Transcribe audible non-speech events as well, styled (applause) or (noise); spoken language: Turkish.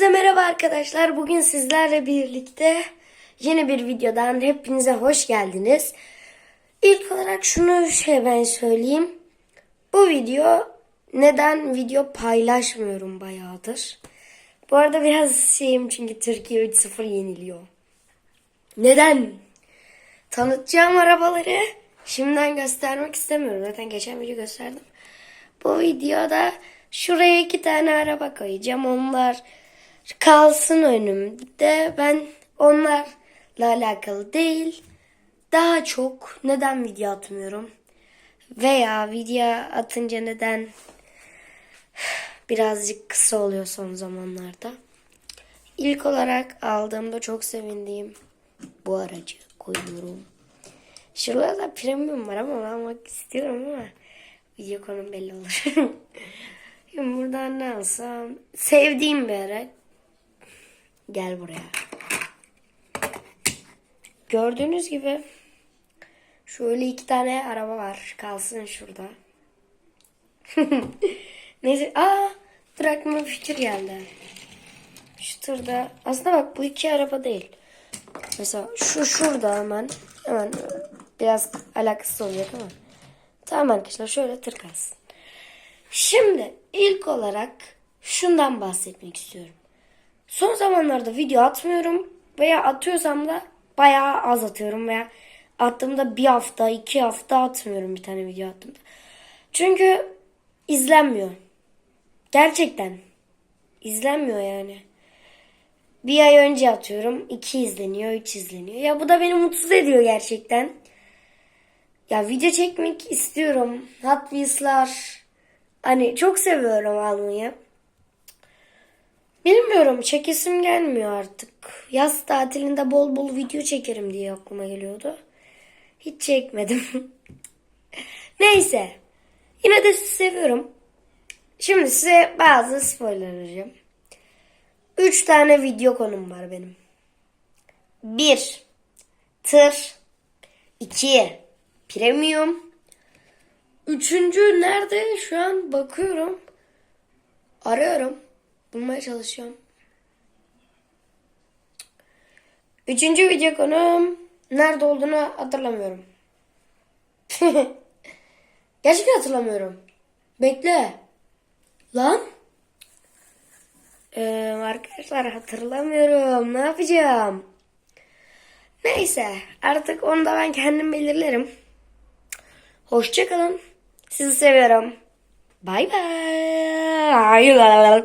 Hepinize merhaba arkadaşlar. Bugün sizlerle birlikte yeni bir videodan hepinize hoş geldiniz. İlk olarak şunu şey ben söyleyeyim. Bu video neden video paylaşmıyorum bayağıdır. Bu arada biraz şeyim çünkü Türkiye 3-0 yeniliyor. Neden? Tanıtacağım arabaları şimdiden göstermek istemiyorum. Zaten geçen video gösterdim. Bu videoda şuraya iki tane araba koyacağım. Onlar kalsın önümde. Ben onlarla alakalı değil. Daha çok neden video atmıyorum? Veya video atınca neden birazcık kısa oluyor son zamanlarda. İlk olarak aldığımda çok sevindiğim bu aracı koyuyorum. Şurada da premium var ama almak istiyorum ama video konum belli olur. (laughs) Şimdi buradan ne alsam? Sevdiğim bir araç. Gel buraya. Gördüğünüz gibi şöyle iki tane araba var. Kalsın şurada. (laughs) Neyse. Aa, dur aklıma fikir geldi. Şu turda. Aslında bak bu iki araba değil. Mesela şu şurada hemen. Hemen biraz alakası olacak ama. Tamam arkadaşlar şöyle tır kalsın. Şimdi ilk olarak şundan bahsetmek istiyorum. Son zamanlarda video atmıyorum veya atıyorsam da bayağı az atıyorum veya attığımda bir hafta iki hafta atmıyorum bir tane video attığımda. Çünkü izlenmiyor. Gerçekten izlenmiyor yani. Bir ay önce atıyorum. iki izleniyor, üç izleniyor. Ya bu da beni mutsuz ediyor gerçekten. Ya video çekmek istiyorum. Hot Wheels'lar. Hani çok seviyorum almayı. Bilmiyorum çekesim gelmiyor artık. Yaz tatilinde bol bol video çekerim diye aklıma geliyordu. Hiç çekmedim. (laughs) Neyse. Yine de sizi seviyorum. Şimdi size bazı spoiler vereceğim. Üç tane video konum var benim. Bir. Tır. iki. Premium. Üçüncü nerede? Şu an bakıyorum. Arıyorum. Bulmaya çalışıyorum. Üçüncü video konum nerede olduğunu hatırlamıyorum. (laughs) Gerçekten hatırlamıyorum. Bekle. Lan. Ee, arkadaşlar hatırlamıyorum. Ne yapacağım? Neyse artık onu da ben kendim belirlerim. Hoşçakalın. Sizi seviyorum. Bay bay.